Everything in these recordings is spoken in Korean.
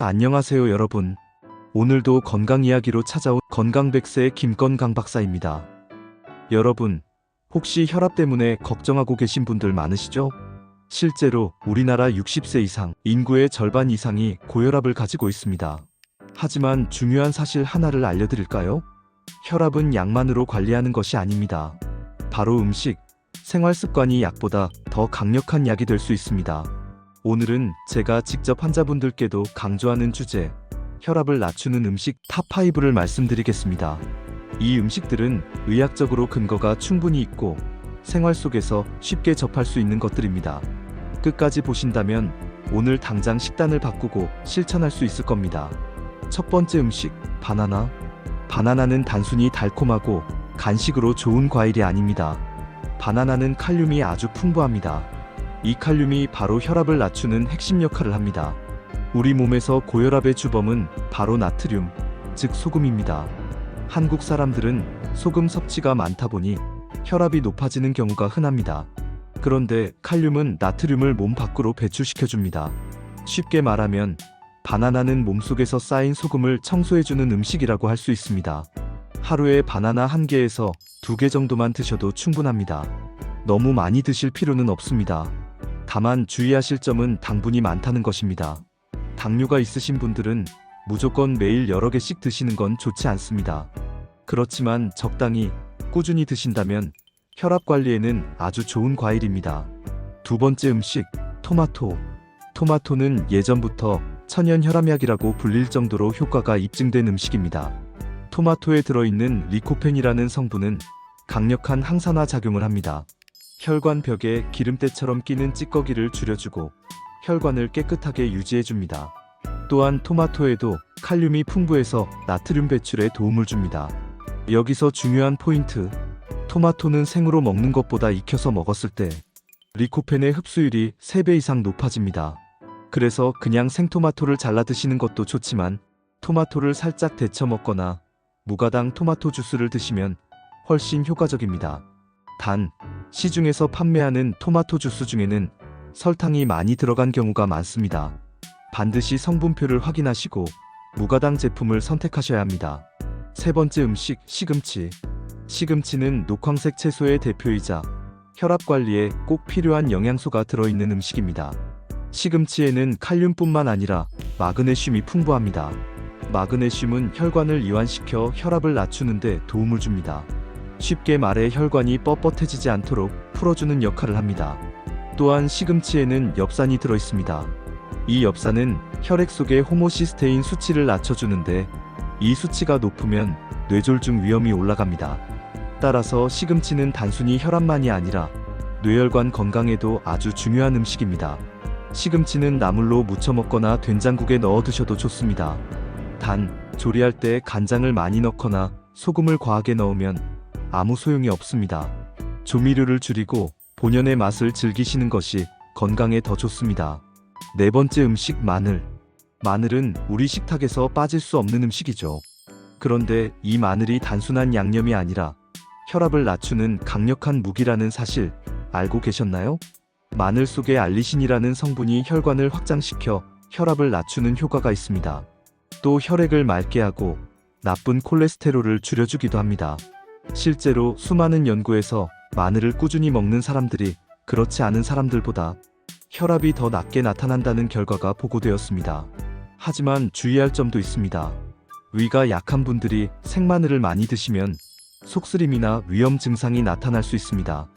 안녕하세요 여러분. 오늘도 건강 이야기로 찾아온 건강백세의 김건강 박사입니다. 여러분, 혹시 혈압 때문에 걱정하고 계신 분들 많으시죠? 실제로 우리나라 60세 이상 인구의 절반 이상이 고혈압을 가지고 있습니다. 하지만 중요한 사실 하나를 알려드릴까요? 혈압은 약만으로 관리하는 것이 아닙니다. 바로 음식, 생활 습관이 약보다 더 강력한 약이 될 수 있습니다. 오늘은 제가 직접 환자분들께도 강조하는 주제, 혈압을 낮추는 음식 탑5를 말씀드리겠습니다. 이 음식들은 의학적으로 근거가 충분히 있고 생활 속에서 쉽게 접할 수 있는 것들입니다. 끝까지 보신다면 오늘 당장 식단을 바꾸고 실천할 수 있을 겁니다. 첫 번째 음식, 바나나. 바나나는 단순히 달콤하고 간식으로 좋은 과일이 아닙니다. 바나나는 칼륨이 아주 풍부합니다. 이 칼륨이 바로 혈압을 낮추는 핵심 역할을 합니다. 우리 몸에서 고혈압의 주범은 바로 나트륨, 즉 소금입니다. 한국 사람들은 소금 섭취가 많다 보니 혈압이 높아지는 경우가 흔합니다. 그런데 칼륨은 나트륨을 몸 밖으로 배출시켜 줍니다. 쉽게 말하면 바나나는 몸속에서 쌓인 소금을 청소해주는 음식이라고 할 수 있습니다. 하루에 바나나 한 개에서 두개 정도만 드셔도 충분합니다. 너무 많이 드실 필요는 없습니다. 다만 주의하실 점은 당분이 많다는 것입니다. 당뇨가 있으신 분들은 무조건 매일 여러 개씩 드시는 건 좋지 않습니다. 그렇지만 적당히 꾸준히 드신다면 혈압 관리에는 아주 좋은 과일입니다. 두 번째 음식, 토마토. 토마토는 예전부터 천연 혈압약이라고 불릴 정도로 효과가 입증된 음식입니다. 토마토에 들어있는 리코펜이라는 성분은 강력한 항산화 작용을 합니다. 혈관 벽에 기름때처럼 끼는 찌꺼기를 줄여주고 혈관을 깨끗하게 유지해줍니다. 또한 토마토에도 칼륨이 풍부해서 나트륨 배출에 도움을 줍니다. 여기서 중요한 포인트. 토마토는 생으로 먹는 것보다 익혀서 먹었을 때 리코펜의 흡수율이 3배 이상 높아집니다. 그래서 그냥 생토마토를 잘라 드시는 것도 좋지만 토마토를 살짝 데쳐 먹거나 무가당 토마토 주스를 드시면 훨씬 효과적입니다. 단, 시중에서 판매하는 토마토 주스 중에는 설탕이 많이 들어간 경우가 많습니다. 반드시 성분표를 확인하시고 무가당 제품을 선택하셔야 합니다. 세 번째 음식, 시금치. 시금치는 녹황색 채소의 대표이자 혈압 관리에 꼭 필요한 영양소가 들어있는 음식입니다. 시금치에는 칼륨뿐만 아니라 마그네슘이 풍부합니다. 마그네슘은 혈관을 이완시켜 혈압을 낮추는데 도움을 줍니다. 쉽게 말해 혈관이 뻣뻣해지지 않도록 풀어주는 역할을 합니다. 또한 시금치에는 엽산이 들어 있습니다. 이 엽산은 혈액 속의 호모시스테인 수치를 낮춰주는데 이 수치가 높으면 뇌졸중 위험이 올라갑니다. 따라서 시금치는 단순히 혈압만이 아니라 뇌혈관 건강에도 아주 중요한 음식입니다. 시금치는 나물로 무쳐 먹거나 된장국에 넣어 드셔도 좋습니다. 단, 조리할 때 간장을 많이 넣거나 소금을 과하게 넣으면 아무 소용이 없습니다. 조미료를 줄이고 본연의 맛을 즐기시는 것이 건강에 더 좋습니다. 네 번째 음식 마늘. 마늘은 우리 식탁에서 빠질 수 없는 음식이죠. 그런데 이 마늘이 단순한 양념이 아니라 혈압을 낮추는 강력한 무기라는 사실 알고 계셨나요? 마늘 속에 알리신이라는 성분이 혈관을 확장시켜 혈압을 낮추는 효과가 있습니다. 또 혈액을 맑게 하고 나쁜 콜레스테롤을 줄여주기도 합니다. 실제로 수많은 연구에서 마늘을 꾸준히 먹는 사람들이 그렇지 않은 사람들보다 혈압이 더 낮게 나타난다는 결과가 보고되었습니다. 하지만 주의할 점도 있습니다. 위가 약한 분들이 생마늘을 많이 드시면 속쓰림이나 위험 증상이 나타날 수 있습니다.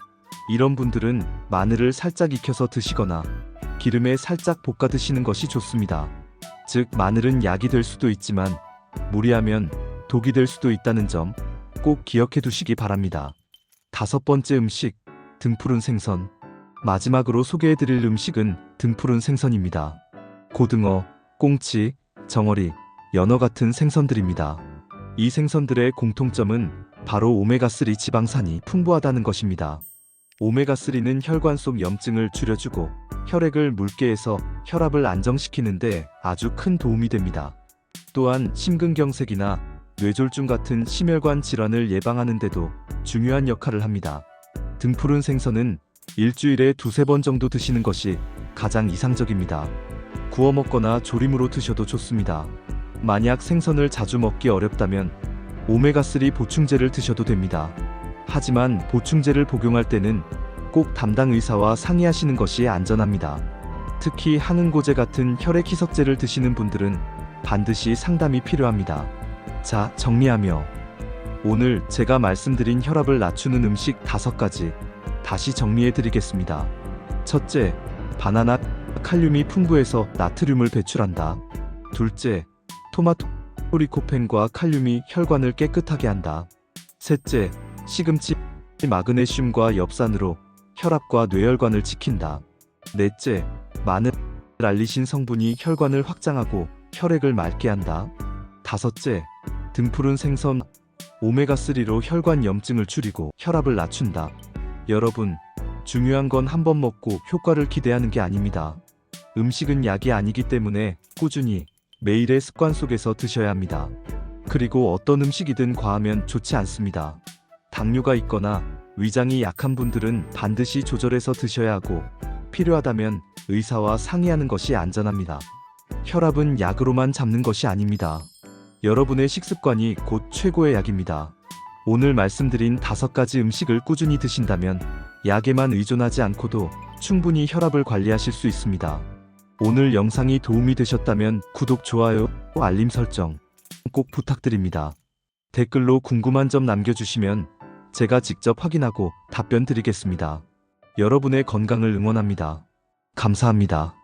이런 분들은 마늘을 살짝 익혀서 드시거나 기름에 살짝 볶아 드시는 것이 좋습니다. 즉, 마늘은 약이 될 수도 있지만 무리하면 독이 될 수도 있다는 점 꼭 기억해 두시기 바랍니다. 다섯 번째 음식, 등푸른 생선. 마지막으로 소개해 드릴 음식은 등푸른 생선입니다. 고등어, 꽁치, 정어리, 연어 같은 생선들입니다. 이 생선들의 공통점은 바로 오메가3 지방산이 풍부하다는 것입니다. 오메가3는 혈관 속 염증을 줄여주고 혈액을 묽게 해서 혈압을 안정시키는데 아주 큰 도움이 됩니다. 또한 심근경색이나 뇌졸중 같은 심혈관 질환을 예방하는 데도 중요한 역할을 합니다. 등푸른 생선은 일주일에 두세 번 정도 드시는 것이 가장 이상적입니다. 구워 먹거나 조림으로 드셔도 좋습니다. 만약 생선을 자주 먹기 어렵다면 오메가3 보충제를 드셔도 됩니다. 하지만 보충제를 복용할 때는 꼭 담당 의사와 상의하시는 것이 안전합니다. 특히 항응고제 같은 혈액 희석제를 드시는 분들은 반드시 상담이 필요합니다. 자, 정리하며 오늘 제가 말씀드린 혈압을 낮추는 음식 다섯 가지 다시 정리해 드리겠습니다. 첫째, 바나나 칼륨이 풍부해서 나트륨을 배출한다. 둘째, 토마토 리코펜과 칼륨이 혈관을 깨끗하게 한다. 셋째, 시금치 마그네슘과 엽산으로 혈압과 뇌혈관을 지킨다. 넷째, 마늘 알리신 성분이 혈관을 확장하고 혈액을 맑게 한다. 다섯째, 등푸른 생선 오메가3로 혈관 염증을 줄이고 혈압을 낮춘다. 여러분, 중요한 건 한 번 먹고 효과를 기대하는 게 아닙니다. 음식은 약이 아니기 때문에 꾸준히 매일의 습관 속에서 드셔야 합니다. 그리고 어떤 음식이든 과하면 좋지 않습니다. 당뇨가 있거나 위장이 약한 분들은 반드시 조절해서 드셔야 하고 필요하다면 의사와 상의하는 것이 안전합니다. 혈압은 약으로만 잡는 것이 아닙니다. 여러분의 식습관이 곧 최고의 약입니다. 오늘 말씀드린 다섯 가지 음식을 꾸준히 드신다면 약에만 의존하지 않고도 충분히 혈압을 관리하실 수 있습니다. 오늘 영상이 도움이 되셨다면 구독, 좋아요, 알림 설정 꼭 부탁드립니다. 댓글로 궁금한 점 남겨주시면 제가 직접 확인하고 답변 드리겠습니다. 여러분의 건강을 응원합니다. 감사합니다.